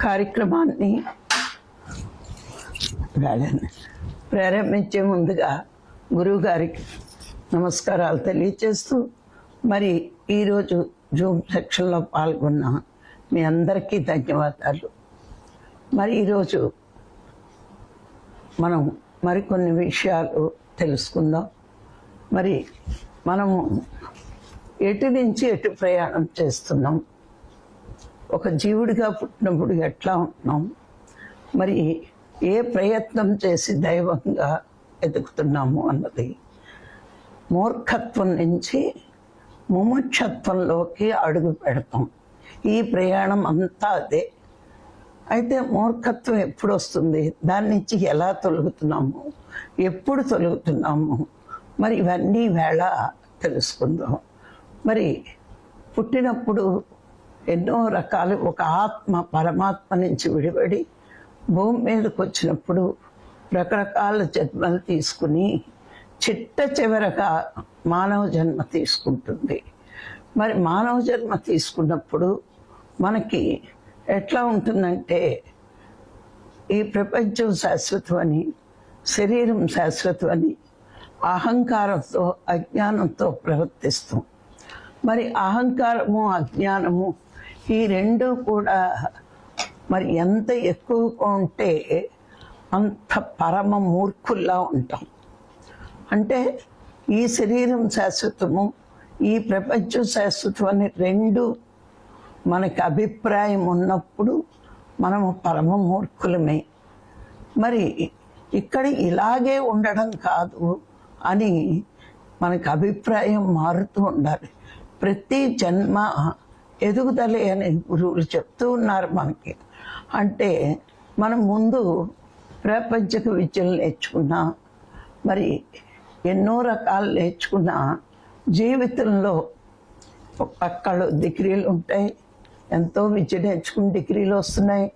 కార్యక్రమాన్ని ప్రారంభించే ముందుగా గురువు గారికి నమస్కారాలు తెలియచేస్తూ మరి ఈరోజు జూమ్ సెక్షన్లో పాల్గొన్న మీ అందరికీ ధన్యవాదాలు. మరి ఈరోజు మనం మరికొన్ని విషయాలు తెలుసుకుందాం. మరి మనము ఎటు నుంచి ఎటు ప్రయాణం చేస్తున్నాం? ఒక జీవుడిగా పుట్టినప్పుడు ఎట్లా ఉంటున్నాం మరి ఏ ప్రయత్నం చేసి దైవంగా ఎదుగుతున్నాము అన్నది మూర్ఖత్వం నుంచి ముముక్షత్వంలోకి అడుగు పెడతాం. ఈ ప్రయాణం అంతా అదే. అయితే మూర్ఖత్వం ఎప్పుడు వస్తుంది దాని నుంచి ఎలా తొలుగుతున్నాము? ఎప్పుడు తొలుగుతున్నాము? మరి ఇవన్నీ వేళ తెలుసుకుందాం. మరి పుట్టినప్పుడు ఎన్నో రకాలు ఒక ఆత్మ పరమాత్మ నుంచి విడిపడి భూమి మీదకి వచ్చినప్పుడు రకరకాల జన్మలు తీసుకుని చిట్ట చివరగా మానవ జన్మ తీసుకుంటుంది. మరి మానవ జన్మ తీసుకున్నప్పుడు మనకి ఎట్లా ఉంటుందంటే ఈ ప్రపంచం శాశ్వతమని శరీరం శాశ్వతమని అహంకారంతో అజ్ఞానంతో ప్రవర్తిస్తాం. మరి అహంకారము అజ్ఞానము ఈ రెండు కూడా మరి ఎంత ఎక్కువగా ఉంటే అంత పరమ మూర్ఖుల్లా ఉంటాం. అంటే ఈ శరీరం శాశ్వతము ఈ ప్రపంచం శాశ్వతం అని రెండు మనకి అభిప్రాయం ఉన్నప్పుడు మనము పరమ మూర్ఖులమే. మరి ఇక్కడ ఇలాగే ఉండడం కాదు అని మనకు అభిప్రాయం మారుతూ ఉండాలి. ప్రతి జన్మ ఎదుగుదలే అని గురువులు చెప్తూ ఉన్నారు మనకి. అంటే మనం ముందు ప్రపంచక విద్యలు నేర్చుకున్నా మరి ఎన్నో రకాలు నేర్చుకున్న జీవితంలో అక్కడ డిగ్రీలు ఉంటాయి. ఎంతో విద్య నేర్చుకుని డిగ్రీలు వస్తున్నాయి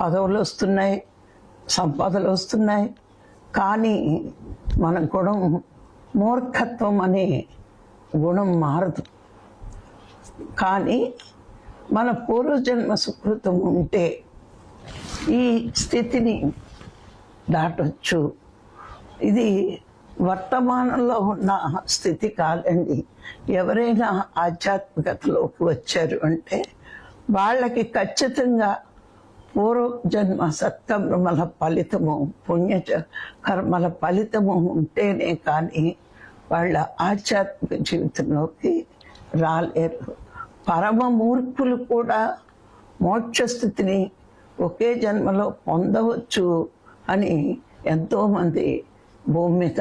పదవులు వస్తున్నాయి సంపదలు వస్తున్నాయి. కానీ మన గుణం మూర్ఖత్వం అనే గుణం మారదు. కానీ మన పూర్వజన్మ సుకృతం ఉంటే ఈ స్థితిని దాటొచ్చు. ఇది వర్తమానంలో ఉన్న స్థితి కాదండి. ఎవరైనా ఆధ్యాత్మికతలోకి వచ్చారు అంటే వాళ్ళకి ఖచ్చితంగా పూర్వజన్మ సత్కర్మల ఫలితము పుణ్య కర్మల ఫలితము ఉంటేనే కానీ వాళ్ళ ఆధ్యాత్మిక జీవితంలోకి రాలేరు. పరమ మూర్ఖులు కూడా మోక్ష స్థితిని ఒకే జన్మలో పొందవచ్చు అని ఎంతోమంది భూమి మీద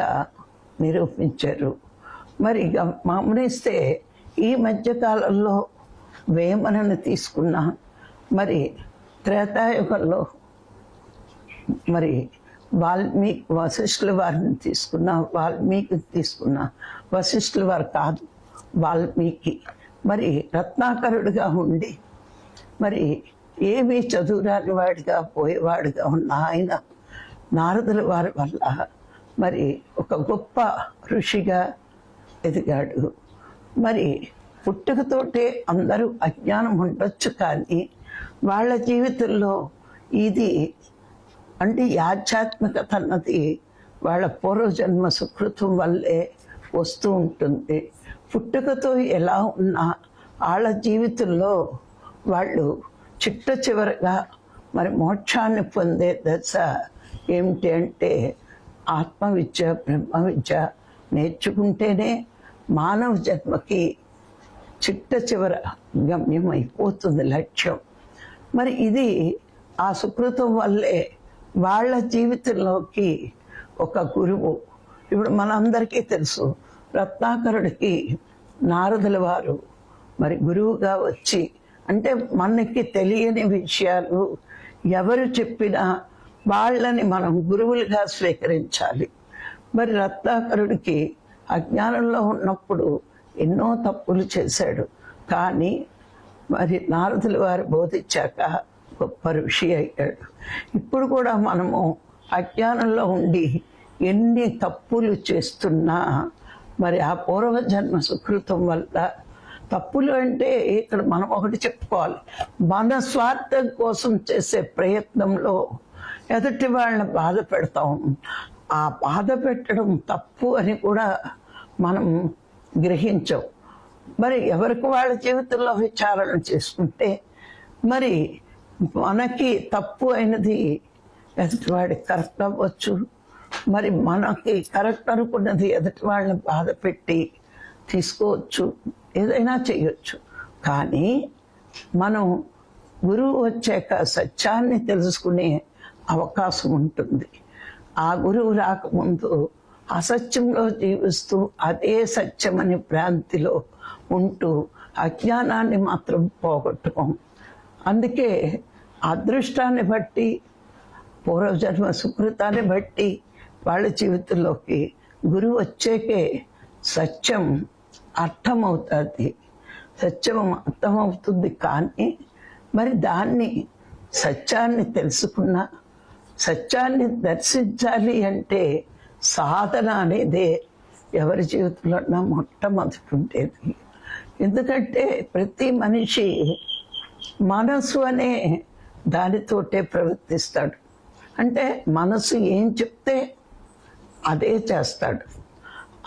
నిరూపించారు. మరి ఇక గమనిస్తే ఈ మధ్యకాలంలో వేమనను తీసుకున్నా మరి త్రేతాయుగంలో మరి వాల్మీకి వశిష్ఠుల వారిని తీసుకున్నా వాల్మీకి తీసుకున్నా వశిష్ఠుల వారు కాదు వాల్మీకి. మరి రత్నాకరుడిగా ఉండి మరి ఏమీ చదువురాని వాడిగా పోయేవాడిగా ఉన్న ఆయన నారదుల వారి వల్ల మరి ఒక గొప్ప ఋషిగా ఎదిగాడు. మరి పుట్టుకతోటే అందరూ అజ్ఞానం ఉండొచ్చు కానీ వాళ్ళ జీవితంలో ఇది అంటే ఆధ్యాత్మికత అన్నది వాళ్ళ పూర్వజన్మ సుకృతం వల్లే వస్తూ ఉంటుంది. పుట్టుకతో ఎలా ఉన్నా వాళ్ళ జీవితంలో వాళ్ళు చిట్ట చివరగా మరి మోక్షాన్ని పొందే దశ ఏమిటి అంటే ఆత్మవిద్య బ్రహ్మ విద్య నేర్చుకుంటేనే మానవ జన్మకి చిట్ట చివర గమ్యం అయిపోతుంది లక్ష్యం. మరి ఇది ఆ సుకృతం వల్లే వాళ్ళ జీవితంలోకి ఒక గురువు. ఇప్పుడు మనందరికీ తెలుసు రత్నాకరుడికి నారదుల వారు మరి గురువుగా వచ్చి అంటే మనకి తెలియని విషయాలు ఎవరు చెప్పినా వాళ్ళని మనం గురువులుగా స్వీకరించాలి. మరి రత్నాకరుడికి అజ్ఞానంలో ఉన్నప్పుడు ఎన్నో తప్పులు చేశాడు. కానీ మరి నారదుల వారు బోధించాక గొప్ప ఋషి అయ్యాడు. ఇప్పుడు కూడా మనము అజ్ఞానంలో ఉండి ఎన్ని తప్పులు చేస్తున్నా మరి ఆ పూర్వజన్మ సుకృతం వల్ల తప్పులు అంటే ఇక్కడ మనం ఒకటి చెప్పుకోవాలి. మన స్వార్థం కోసం చేసే ప్రయత్నంలో ఎదుటి వాళ్ళని బాధ పెడతాం. ఆ బాధ పెట్టడం తప్పు అని కూడా మనం గ్రహించం. మరి ఎవరికి వాళ్ళ జీవితంలో విచారణ చేసుకుంటే మరి మనకి తప్పు అయినది ఎదుటివాడికి కరెక్ట్ అవ్వచ్చు మరి మనకి కరెక్ట్ అనుకున్నది ఎదుటి వాళ్ళని బాధ పెట్టి తీసుకోవచ్చు. ఏదైనా చేయొచ్చు. కానీ మనం గురువు వచ్చాక సత్యాన్ని తెలుసుకునే అవకాశం ఉంటుంది. ఆ గురువు రాకముందు అసత్యంలో జీవిస్తూ అదే సత్యమని భ్రాంతిలో ఉంటూ అజ్ఞానాన్ని మాత్రం పోగొట్టుకోం. అందుకే అదృష్టాన్ని బట్టి పూర్వజన్మ సుకృతాన్ని బట్టి వాళ్ళ జీవితంలోకి గురువు వచ్చేకే సత్యం అర్థమవుతుంది. సత్యం అర్థమవుతుంది కానీ మరి దాన్ని సత్యాన్ని తెలుసుకున్న సత్యాన్ని దర్శించాలి అంటే సాధన అనేదే ఎవరి జీవితంలో మొట్టమొదటి ఉండేది. ఎందుకంటే ప్రతి మనిషి మనసు అనే దానితోటే ప్రవర్తిస్తాడు. అంటే మనసు ఏం చెప్తే అదే చేస్తాడు.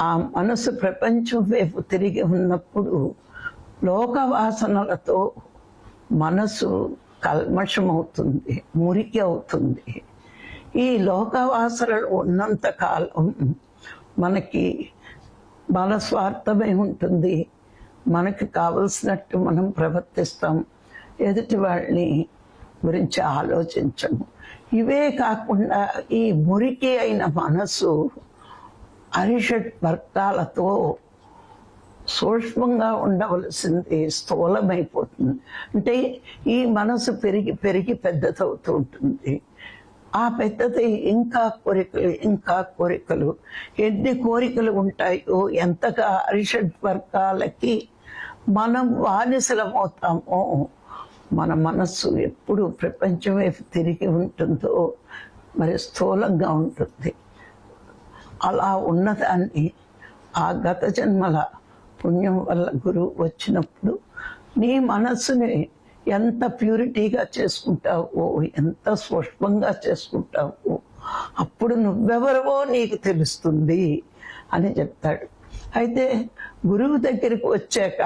ఆ మనసు ప్రపంచం వైపు తిరిగి ఉన్నప్పుడు లోకవాసనలతో మనసు కల్మషమవుతుంది మురికి అవుతుంది. ఈ లోకవాసనలు ఉన్నంత కాలం మనకి మన స్వార్థమై ఉంటుంది. మనకి కావలసినట్టు మనం ప్రవర్తిస్తాం. ఎదుటి వాళ్ళని గురించి ఆలోచించము. ఇవే కాకుండా ఈ మురికి అయిన మనసు అరిషట్ వర్గాలతో సూక్ష్మంగా ఉండవలసింది స్థూలమైపోతుంది. అంటే ఈ మనసు పెరిగి పెరిగి పెద్దదవుతూ ఉంటుంది. ఆ పెద్దది ఇంకా కోరికలు ఇంకా కోరికలు. ఎన్ని కోరికలు ఉంటాయో ఎంతగా అరిషడ్ వర్గాలకి మనం బానిసలమవుతామో మన మనస్సు ఎప్పుడు ప్రపంచం వైపు తిరిగి ఉంటుందో మరి స్థూలంగా ఉంటుంది. అలా ఉన్నదాన్ని ఆ గత జన్మల పుణ్యం వల్ల గురువు వచ్చినప్పుడు నీ మనస్సుని ఎంత ప్యూరిటీగా చేసుకుంటావో ఎంత సూక్ష్మంగా చేసుకుంటావో అప్పుడు నువ్వెవరవో నీకు తెలుస్తుంది అని చెప్తాడు. అయితే గురువు దగ్గరికి వచ్చాక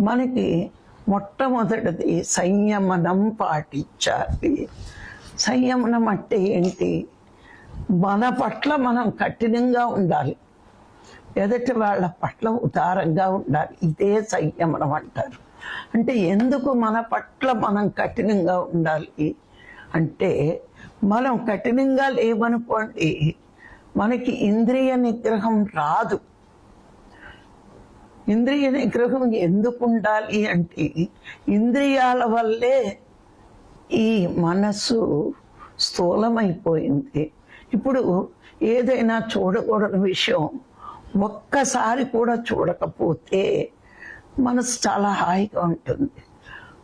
మనకి మొట్టమొదటిది సంయమనం పాటించాలి. సంయమనం అంటే ఏంటి? మన పట్ల మనం కఠినంగా ఉండాలి. ఎదుటి వాళ్ళ పట్ల ఉదారంగా ఉండాలి. ఇదే సంయమనం అంటారు. అంటే ఎందుకు మన పట్ల మనం కఠినంగా ఉండాలి? అంటే మనం కఠినంగా లేవనుకోండి మనకి ఇంద్రియ నిగ్రహం రాదు. ఇంద్రియ నిగ్రహం ఎందుకు ఉండాలి అంటే ఇంద్రియాల వల్లే ఈ మనసు స్థూలమైపోయింది. ఇప్పుడు ఏదైనా చూడకూడని విషయం ఒక్కసారి కూడా చూడకపోతే మనసు చాలా హాయిగా ఉంటుంది.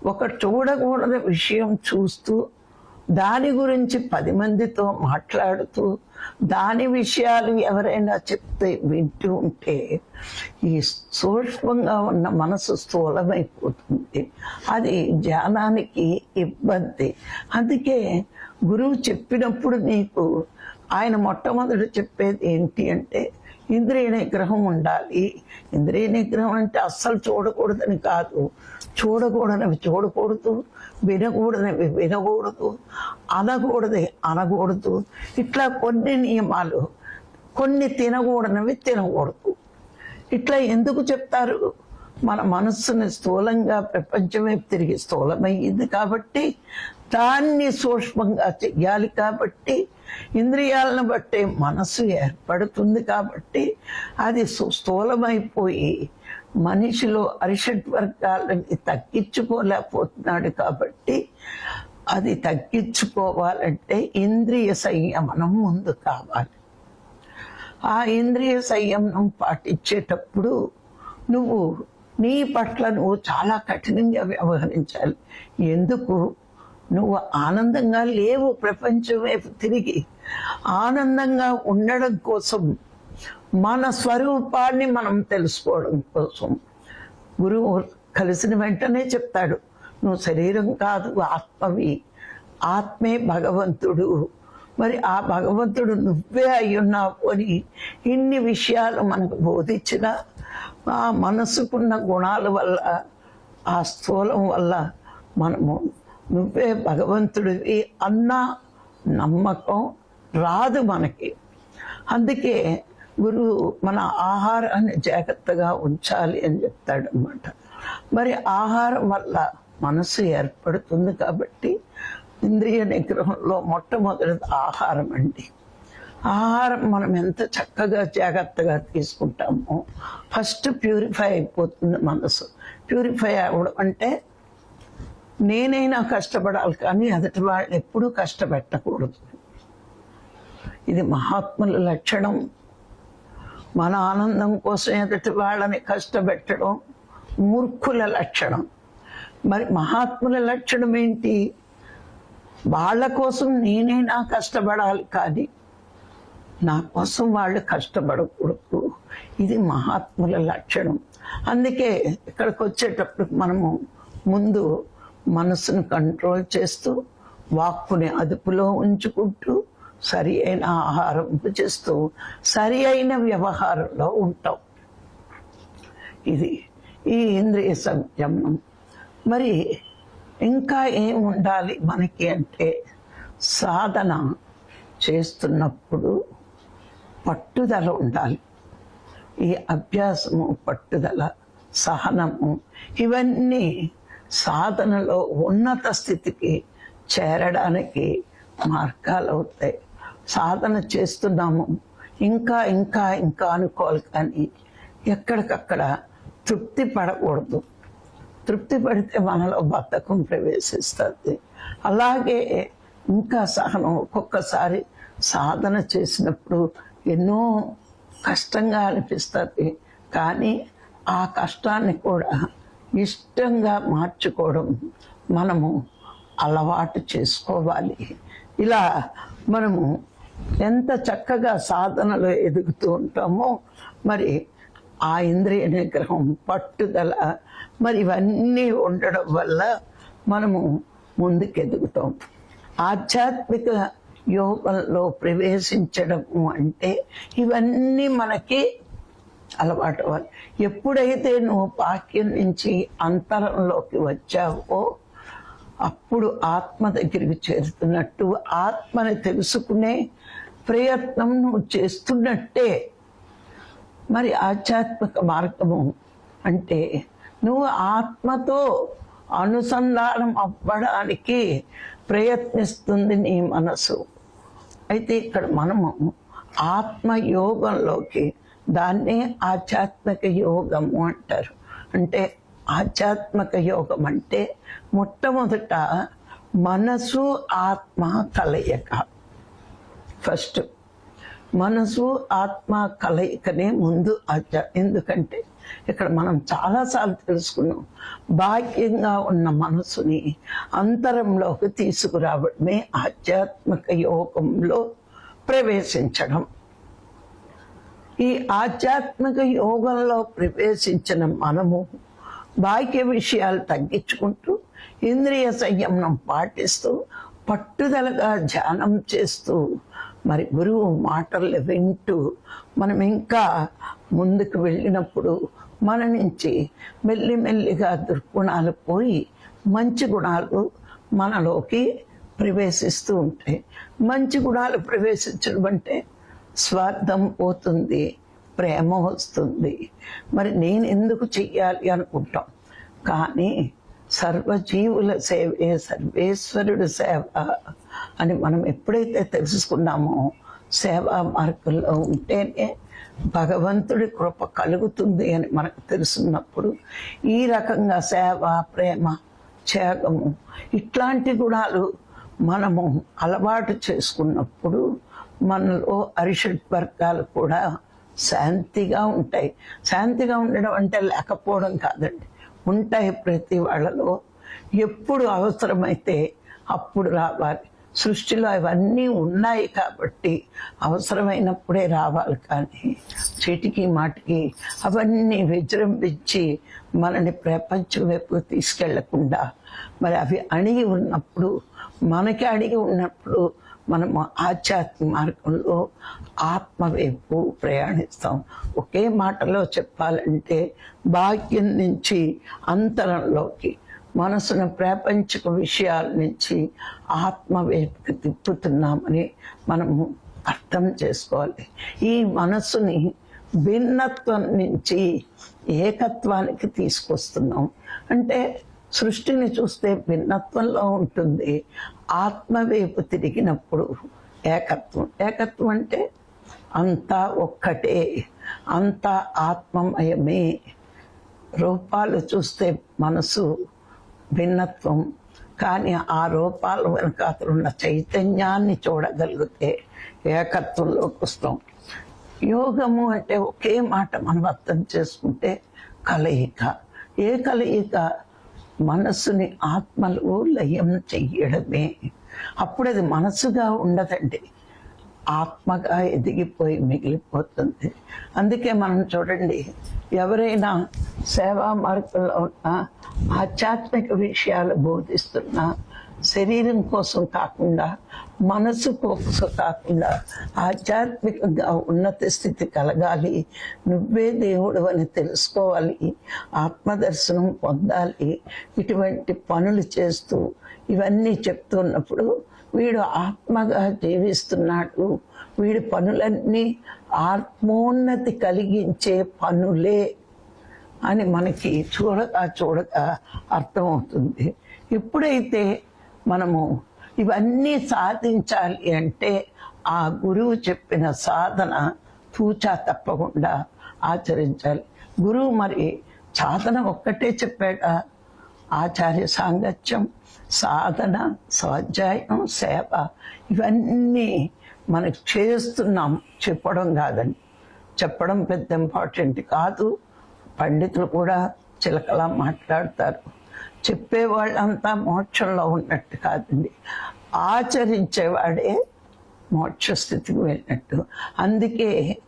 ఒక చూడకూడని విషయం చూస్తూ దాని గురించి పది మందితో మాట్లాడుతూ దాని విషయాలు ఎవరైనా చెప్తే వింటూ ఉంటే ఈ సూక్ష్మంగా ఉన్న మనసు స్థూలమైపోతుంది. అది ధ్యానానికి ఇబ్బంది. అందుకే గురువు చెప్పినప్పుడు నీకు ఆయన మొట్టమొదటి చెప్పేది ఏంటి అంటే ఇంద్రియ నిగ్రహం ఉండాలి. ఇంద్రియ నిగ్రహం అంటే అస్సలు చూడకూడదని కాదు. చూడకూడనవి చూడకూడదు. వినకూడనివి వినకూడదు అనకూడదు అనకూడదు ఇట్లా కొన్ని నియమాలు కొన్ని తినకూడనివి తినకూడదు ఇట్లా ఎందుకు చెప్తారు మన మనస్సుని స్థూలంగా ప్రపంచం వైపు తిరిగి స్థూలమయ్యింది కాబట్టి దాన్ని సూక్ష్మంగా చెయ్యాలి కాబట్టి ఇంద్రియాలను బట్టే మనస్సు ఏర్పడుతుంది కాబట్టి అది స్థూలమైపోయి మనిషిలో అరిషట్ వర్గాలని తగ్గించుకోలేకపోతున్నాడు కాబట్టి అది తగ్గించుకోవాలంటే ఇంద్రియ సంయమనం ముందు కావాలి. ఆ ఇంద్రియ సంయమనం పాటించేటప్పుడు నువ్వు నీ పట్ల నువ్వు చాలా కఠినంగా వ్యవహరించాలి. ఎందుకు? నువ్వు ఆనందంగా లేవు ప్రపంచం వైపు తిరిగి. ఆనందంగా ఉండడం కోసం మన స్వరూపాన్ని మనం తెలుసుకోవడం కోసం. గురువు కలిసిన వెంటనే చెప్తాడు నువ్వు శరీరం కాదు ఆత్మవి. ఆత్మే భగవంతుడు. మరి ఆ భగవంతుడు నువ్వే అయ్యున్నావు అని ఇన్ని విషయాలు మనకు బోధించిన ఆ మనసుకున్న గుణాల వల్ల ఆ స్థూలం వల్ల మనము నువ్వే భగవంతుడివి అన్న నమ్మకం రాదు మనకి. అందుకే గురువు మన ఆహారాన్ని జాగ్రత్తగా ఉంచాలి అని చెప్తాడు అనమాట మరి ఆహారం వల్ల మనసు ఏర్పడుతుంది కాబట్టి ఇంద్రియ నిగ్రహంలో మొట్టమొదటిది ఆహారం అండి. ఆహారం మనం ఎంత చక్కగా జాగ్రత్తగా తీసుకుంటామో ఫస్ట్ ప్యూరిఫై అయిపోతుంది మనసు. ప్యూరిఫై అవ్వడం అంటే నేనైనా కష్టపడాలి కానీ అదటి వాళ్ళని ఎప్పుడూ కష్టపెట్టకూడదు. ఇది మహాత్ముల లక్షణం. మన ఆనందం కోసం ఎదుటి వాళ్ళని కష్టపెట్టడం మూర్ఖుల లక్షణం. మరి మహాత్ముల లక్షణం ఏంటి? వాళ్ళ కోసం నేనైనా కష్టపడాలి కానీ నా కోసం వాళ్ళు కష్టపడకూడదు. ఇది మహాత్ముల లక్షణం. అందుకే ఇక్కడికి వచ్చేటప్పుడు మనము ముందు మనసును కంట్రోల్ చేస్తూ వాక్కుని అదుపులో ఉంచుకుంటూ సరి అయిన ఆహారం చేస్తూ సరి అయిన వ్యవహారంలో ఉంటాం. ఇది ఈ ఇంద్రియ సంయమనం మరి ఇంకా ఏం ఉండాలి మనకి అంటే సాధన చేస్తున్నప్పుడు పట్టుదల ఉండాలి. ఈ అభ్యాసము పట్టుదల సహనము ఇవన్నీ సాధనలో ఉన్నత స్థితికి చేరడానికి మార్గాలు అవుతాయి. సాధన చేస్తున్నాము. ఇంకా ఇంకా ఇంకా అనుకోవాలి కానీ ఎక్కడికక్కడ తృప్తి పడకూడదు. తృప్తి పడితే మనలో బద్ధకం ప్రవేశిస్తుంది. అలాగే ఇంకా సహనం ఒక్కొక్కసారి సాధన చేసినప్పుడు ఎన్నో కష్టంగా అనిపిస్తుంది. కానీ ఆ కష్టాన్ని కూడా ఇష్టంగా మార్చుకోవడం మనము అలవాటు చేసుకోవాలి. ఇలా మనము ఎంత చక్కగా సాధనలో ఎదుగుతూ ఉంటామో మరి ఆ ఇంద్రియ నిగ్రహం పట్టుదల మరి ఇవన్నీ ఉండడం వల్ల మనము ముందుకెదుగుతాం. ఆధ్యాత్మిక యోగంలో ప్రవేశించడము అంటే ఇవన్నీ మనకి అలవాటు అవ్వాలి. ఎప్పుడైతే నువ్వు పాక్యం నుంచి అంతరంలోకి వచ్చావో అప్పుడు ఆత్మ దగ్గరికి చేరుతున్నట్టు ఆత్మని తెలుసుకునే ప్రయత్నం నువ్వు చేస్తున్నట్టే. మరి ఆధ్యాత్మిక మార్గము అంటే నువ్వు ఆత్మతో అనుసంధానం అవ్వడానికి ప్రయత్నిస్తుంది నీ మనసు. అయితే ఇక్కడ మనము ఆత్మయోగంలోకి దాన్నే ఆధ్యాత్మిక యోగము అంటారు. అంటే ఆధ్యాత్మిక యోగం అంటే మొట్టమొదట మనసు ఆత్మ కలయిక. ఫస్ట్ మనసు ఆత్మ కలయికనే ముందు ఆధ్యా ఎందుకంటే ఇక్కడ మనం చాలాసార్లు తెలుసుకున్నాం బాహ్యంగా ఉన్న మనసుని అంతరంలోకి తీసుకురావడమే ఆధ్యాత్మిక యోగంలో ప్రవేశించడం. ఈ ఆధ్యాత్మిక యోగంలో ప్రవేశించిన మనము బాహ్య విషయాలు తగ్గించుకుంటూ ఇంద్రియ సంయమనం పాటిస్తూ పట్టుదలగా ధ్యానం చేస్తూ మరి గురువు మాటలు వింటూ మనం ఇంకా ముందుకు వెళ్ళినప్పుడు మన నుంచి మెల్లిమెల్లిగా దుర్గుణాలు పోయి మంచి గుణాలు మనలోకి ప్రవేశిస్తూ ఉంటాయి మంచి గుణాలు ప్రవేశించడం అంటే స్వార్థం పోతుంది ప్రేమ వస్తుంది. మరి నేను ఎందుకు చెయ్యాలి అనుకుంటాం? కానీ సర్వజీవుల సేవే సర్వేశ్వరుడు సేవ. అని మనం ఎప్పుడైతే తెలుసుకున్నామో సేవా మార్గంలో ఉంటేనే భగవంతుడి కృప కలుగుతుంది అని మనకు తెలుసున్నప్పుడు ఈ రకంగా సేవ ప్రేమ త్యాగము ఇట్లాంటి గుణాలు మనము అలవాటు చేసుకున్నప్పుడు మనలో అరిషడ్ వర్గాలు కూడా శాంతిగా ఉంటాయి. శాంతిగా ఉండడం అంటే లేకపోవడం కాదండి. ఉంటాయి ప్రతి వాళ్ళలో. ఎప్పుడు అవసరమైతే అప్పుడు రావాలి. సృష్టిలో అవన్నీ ఉన్నాయి కాబట్టి అవసరమైనప్పుడే రావాలి కానీ చీటికి మాటికి అవన్నీ విజృంభించి మనని ప్రపంచం వైపు తీసుకెళ్ళకుండా మరి అవి అణిగి ఉన్నప్పుడు మనకి అణిగి ఉన్నప్పుడు మనము ఆధ్యాత్మిక మార్గంలో ఆత్మవైపు ప్రయాణిస్తాం. ఒకే మాటలో చెప్పాలంటే భాగ్యం నుంచి అంతరంలోకి మనసును ప్రాపంచిక విషయాల నుంచి ఆత్మవైపుకి తిప్పుతున్నామని మనము అర్థం చేసుకోవాలి. ఈ మనసుని భిన్నత్వం నుంచి ఏకత్వానికి తీసుకొస్తున్నాం. అంటే సృష్టిని చూస్తే భిన్నత్వంలో ఉంటుంది. ఆత్మవైపు తిరిగినప్పుడు ఏకత్వం. ఏకత్వం అంటే అంతా ఒక్కటే అంతా ఆత్మమయమే. రూపాలు చూస్తే మనసు భిన్నత్వం. కానీ ఆ రూపాల వెనుక అతనున్న చైతన్యాన్ని చూడగలిగితే ఏకత్వంలోకి వస్తాం యోగము అంటే ఒకే మాట మనం అర్థం చేసుకుంటే కలయిక. ఏ కలయిక? మనస్సుని ఆత్మలు లయం చెయ్యడమే. అప్పుడు అది మనసుగా ఉండదండి. ఆత్మగా ఎదిగిపోయి మిగిలిపోతుంది. అందుకే మనం చూడండి ఎవరైనా సేవా మార్గంలో ఉన్న ఆధ్యాత్మిక విషయాలు బోధిస్తున్న శరీరం కోసం కాకుండా మనసు కోసం కాకుండా ఆధ్యాత్మికంగా ఉన్నత స్థితి కలగాలి. నువ్వే దేవుడు అని తెలుసుకోవాలి. ఆత్మదర్శనం పొందాలి. ఇటువంటి పనులు చేస్తూ ఇవన్నీ చెప్తున్నప్పుడు వీడు ఆత్మగా జీవిస్తున్నాడు. వీడి పనులన్నీ ఆత్మోన్నతి కలిగించే పనులే. అని మనకి చూడక చూడక అర్థమవుతుంది. ఎప్పుడైతే మనము ఇవన్నీ సాధించాలి అంటే ఆ గురువు చెప్పిన సాధన తూచా తప్పకుండా ఆచరించాలి. గురువు మరి సాధన ఒక్కటే చెప్పాడా? ఆచార్య సాంగత్యం సాధన స్వాధ్యాయం సేవ ఇవన్నీ మనకు చేస్తున్నాం. చెప్పడం కాదండి. చెప్పడం పెద్ద ఇంపార్టెంట్ కాదు. పండితులు కూడా చిలకలా మాట్లాడతారు. చెప్పే వాళ్ళంతా మోక్షంలో ఉన్నట్టు కాదండి. ఆచరించేవాడే మోక్ష స్థితికి వెళ్ళినట్టు. అందుకే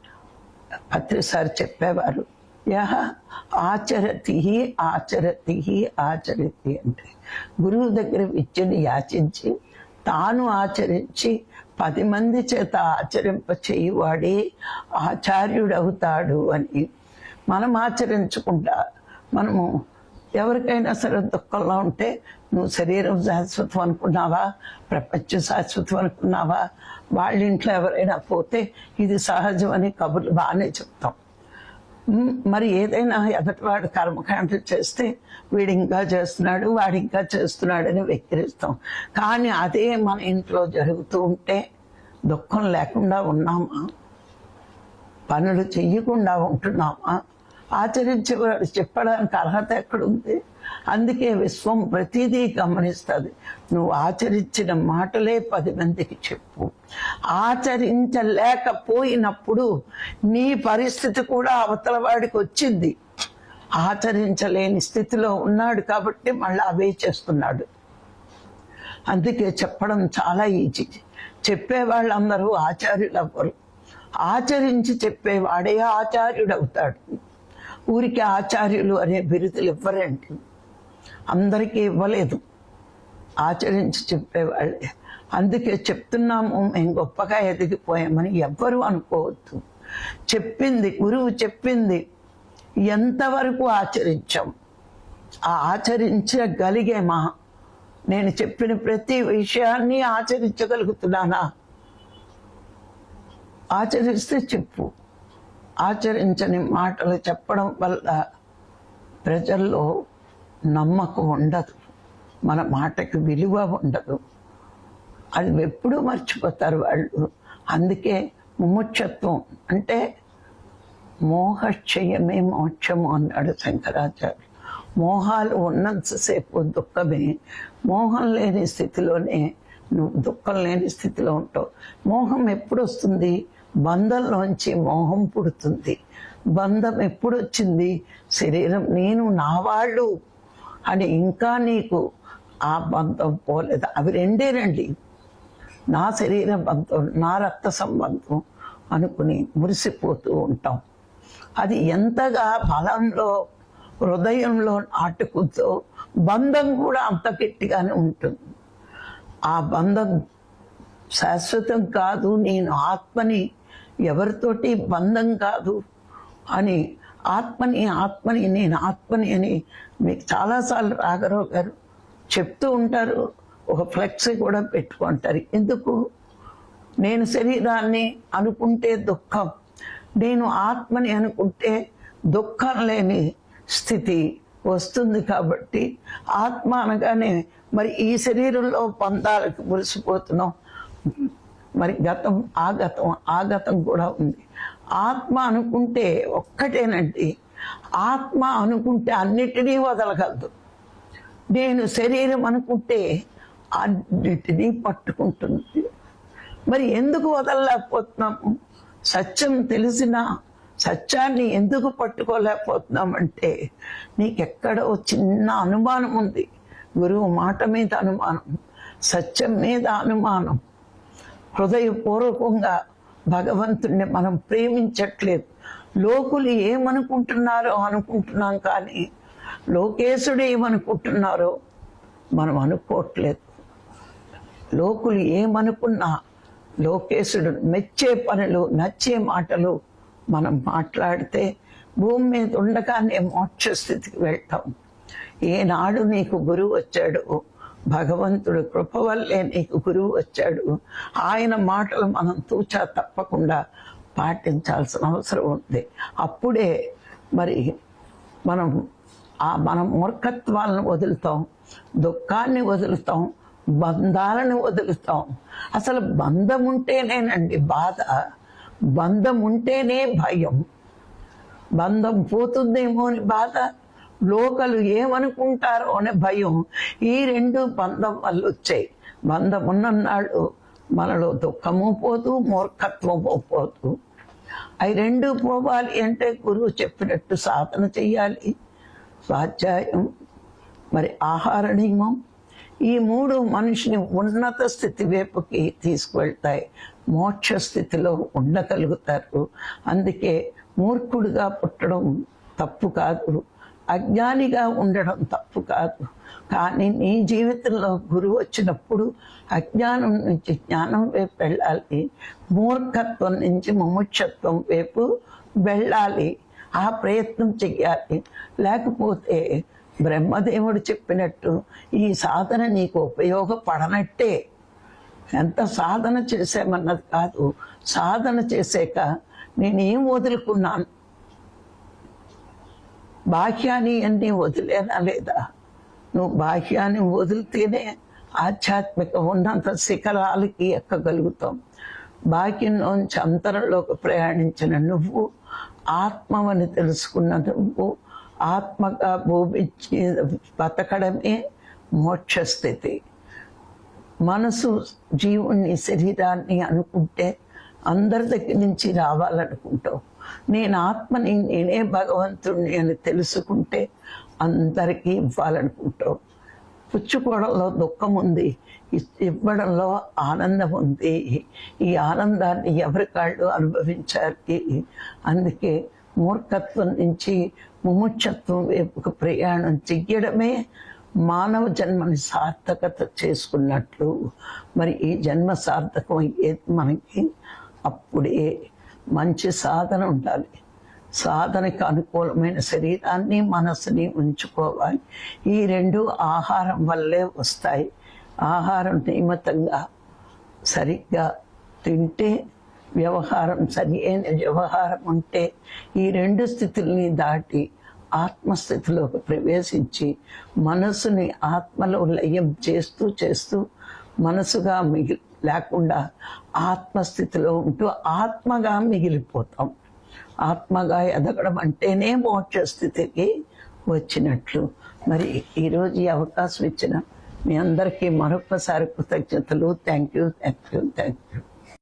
పత్రిసారి చెప్పేవారు యహ ఆచరతి ఆచరతి ఆచరతి అంటే. గురువు దగ్గర విద్యను యాచించి తాను ఆచరించి పది మంది చేత ఆచరింప చేయువాడే ఆచార్యుడవుతాడు అని. మనం ఆచరించకుండా మనము ఎవరికైనా సరే దుఃఖంలో ఉంటే నువ్వు శరీరం శాశ్వతం అనుకున్నావా? ప్రపంచం శాశ్వతం అనుకున్నావా? వాళ్ళ ఇంట్లో ఎవరైనా పోతే ఇది సహజం అని కబుర్లు బాగానే చెప్తాం. మరి ఏదైనా ఎదటివాడు కర్మకాండలు చేస్తే వీడు ఇంకా చేస్తున్నాడు వాడు ఇంకా చేస్తున్నాడని వెక్కిరిస్తాం. కానీ అదే మన ఇంట్లో జరుగుతూ ఉంటే దుఃఖం లేకుండా ఉన్నామా? పనులు చెయ్యకుండా ఉంటున్నామా? ఆచరించేవాడు చెప్పడానికి అర్హత ఎక్కడుంది? అందుకే విశ్వం ప్రతిదీ గమనిస్తుంది. నువ్వు ఆచరించిన మాటలే పది మందికి చెప్పు. ఆచరించలేకపోయినప్పుడు నీ పరిస్థితి కూడా అవతల వాడికి వచ్చింది. ఆచరించలేని స్థితిలో ఉన్నాడు కాబట్టి మళ్ళీ అవే చేస్తున్నాడు. అందుకే చెప్పడం చాలా ఈజీ. చెప్పే వాళ్ళందరూ ఆచార్యులు అవ్వరు ఆచరించి చెప్పేవాడే ఆచార్యుడు అవుతాడు ఊరికి ఆచార్యులు అనే బిరుదులు ఇవ్వరండి. అందరికీ ఇవ్వలేదు. ఆచరించి చెప్పేవాళ్ళే. అందుకే చెప్తున్నాము మేము గొప్పగా ఎదిగిపోయామని ఎవ్వరూ అనుకోవద్దు. చెప్పింది గురువు చెప్పింది ఎంతవరకు ఆచరించాం? ఆ ఆచరించగలిగేమా? నేను చెప్పిన ప్రతి విషయాన్ని ఆచరించగలుగుతున్నానా? ఆచరిస్తే చెప్పు. ఆచరించని మాటలు చెప్పడం వల్ల ప్రజల్లో నమ్మకం ఉండదు. మన మాటకి విలువ ఉండదు. అది ఎప్పుడూ మర్చిపోతారు వాళ్ళు. అందుకే ముముక్షత్వం అంటే మోహక్షయమే మోక్షము అన్నాడు శంకరాచార్య మోహాలు ఉన్నంతసేపు దుఃఖమే. మోహం లేని స్థితిలోనే నువ్వు దుఃఖం లేని స్థితిలో ఉంటావు. మోహం ఎప్పుడు వస్తుంది బంధంలోంచి మోహం పుడుతుంది. బంధం ఎప్పుడు వచ్చింది శరీరం నేను నా వాళ్ళు అని ఇంకా నీకు ఆ బంధం పోలేదు? అవి రెండే రండి. నా శరీర బంధం నా రక్త సంబంధం అనుకుని మురిసిపోతూ ఉంటాం. అది ఎంతగా బలంలో హృదయంలో నాటుకుందో బంధం కూడా అంత గట్టిగానే ఉంటుంది. ఆ బంధం శాశ్వతం కాదు నేను ఆత్మని ఎవరితోటి బంధం కాదు అని ఆత్మని ఆత్మని నేను ఆత్మని అని మీకు చాలాసార్లు రాఘరావు గారు చెప్తూ ఉంటారు. ఒక ఫ్లెక్స్ కూడా పెట్టుకుంటారు. ఎందుకు? నేను శరీరాన్ని అనుకుంటే దుఃఖం. నేను ఆత్మని అనుకుంటే దుఃఖం లేని స్థితి వస్తుంది కాబట్టి ఆత్మ అనగానే మరి ఈ శరీరంలో పందాలకు మురిసిపోతున్నాం. మరి గతం ఆ గతం ఆ గతం కూడా ఉంది. ఆత్మ అనుకుంటే ఒక్కటేనండి. ఆత్మ అనుకుంటే అన్నిటినీ వదలగలదు. నేను శరీరం అనుకుంటే అన్నిటినీ పట్టుకుంటుంది. మరి ఎందుకు వదలలేకపోతున్నాము సత్యం తెలిసినా సత్యాన్ని ఎందుకు పట్టుకోలేకపోతున్నామంటే నీకెక్కడో చిన్న అనుమానం ఉంది. గురువు మాట మీద అనుమానం సత్యం మీద అనుమానం. హృదయపూర్వకంగా భగవంతుణ్ణి మనం ప్రేమించట్లేదు. లోకులు ఏమనుకుంటున్నారో అనుకుంటున్నాం కానీ లోకేశుడు ఏమనుకుంటున్నారో మనం అనుకోవట్లేదు. లోకులు ఏమనుకున్నా లోకేశుడు మెచ్చే పనులు నచ్చే మాటలు మనం మాట్లాడితే భూమి మీద ఉండగానే మోక్ష స్థితికి వెళ్తాం. ఏనాడు నీకు గురువు వచ్చాడు. భగవంతుడు కృప వల్లే నీకు గురువు వచ్చాడు. ఆయన మాటలు మనం తూచా తప్పకుండా పాటించాల్సిన అవసరం ఉంది. అప్పుడే మరి మనం ఆ మనం మూర్ఖత్వాలను వదులుతాం దుఃఖాన్ని వదులుతాం బంధాలను వదులుతాం. అసలు బంధం ఉంటేనేనండి బాధ. బంధం ఉంటేనే భయం. బంధం పోతుందేమో అని బాధ. లోకలు ఏమనుకుంటారో అనే భయం ఈ రెండు బంధం వల్ల వచ్చాయి. బంధం ఉన్ననాళ్ళు మనలో దుఃఖము పోదు మూర్ఖత్వము పోదు. అవి రెండు పోవాలి అంటే గురువు చెప్పినట్టు సాధన చెయ్యాలి. స్వాధ్యాయం మరి ఆహార నియమం. ఈ మూడు మనిషిని ఉన్నత స్థితి వైపుకి తీసుకువెళ్తాయి. మోక్ష స్థితిలో ఉండగలుగుతారు. అందుకే మూర్ఖుడిగా పుట్టడం తప్పు కాదు. అజ్ఞానిగా ఉండడం తప్పు కాదు. కానీ నీ జీవితంలో గురువు వచ్చినప్పుడు అజ్ఞానం నుంచి జ్ఞానం వైపు వెళ్ళాలి. మూర్ఖత్వం నుంచి ముముక్షత్వం వైపు వెళ్ళాలి. ఆ ప్రయత్నం చెయ్యాలి. లేకపోతే బ్రహ్మదేవుడు చెప్పినట్టు ఈ సాధన నీకు ఉపయోగపడనట్టే. ఎంత సాధన చేసామన్నది కాదు. సాధన చేసాక నేనేం వదులుకున్నాను? బాహ్యాన్ని అన్నీ వదిలేనా లేదా? నువ్వు బాహ్యాన్ని వదిలితేనే ఆధ్యాత్మిక ఉన్నత శిఖరాలకి ఎక్కగలుగుతాం. బాహ్యంలోంచి అంతరంలోకి ప్రయాణించిన నువ్వు ఆత్మవని తెలుసుకున్న నువ్వు ఆత్మగా భూమి బతకడమే మోక్ష స్థితి. మనసు జీవుణ్ణి శరీరాన్ని అనుకుంటే అందరి దగ్గర నుంచి రావాలనుకుంటావు. నేను ఆత్మని నేనే భగవంతుడిని అని తెలుసుకుంటే అందరికీ ఇవ్వాలనుకుంటావు. పుచ్చుకోవడంలో దుఃఖం ఉంది ఇవ్వడంలో ఆనందం ఉంది ఈ ఆనందాన్ని ఎవరి కాళ్ళు అనుభవించాలి? అందుకే మూర్ఖత్వం నుంచి ముముక్షత్వం వైపుకు ప్రయాణం చెయ్యడమే మానవ జన్మని సార్థకత చేసుకున్నట్లు. మరి ఈ జన్మ సార్థకం అయ్యేది మనకి అప్పుడే. మంచి సాధన ఉండాలి. సాధనకు అనుకూలమైన శరీరాన్ని మనసుని ఉంచుకోవాలి. ఈ రెండు ఆహారం వల్లే వస్తాయి. ఆహారం నియమితంగా సరిగ్గా తింటే వ్యవహారం సరి అయిన వ్యవహారం ఉంటే ఈ రెండు స్థితుల్ని దాటి ఆత్మస్థితిలోకి ప్రవేశించి మనసుని ఆత్మలో లయం చేస్తూ చేస్తూ మనసుగా మిగిలి లేకుండా ఆత్మస్థితిలో ఉంటూ ఆత్మగా మిగిలిపోతాం. ఆత్మగా ఎదగడం అంటేనే మోక్ష స్థితికి వచ్చినట్లు. మరి ఈరోజు ఈ అవకాశం ఇచ్చిన మీ అందరికీ మరొకసారి కృతజ్ఞతలు. Thank you thank you thank you.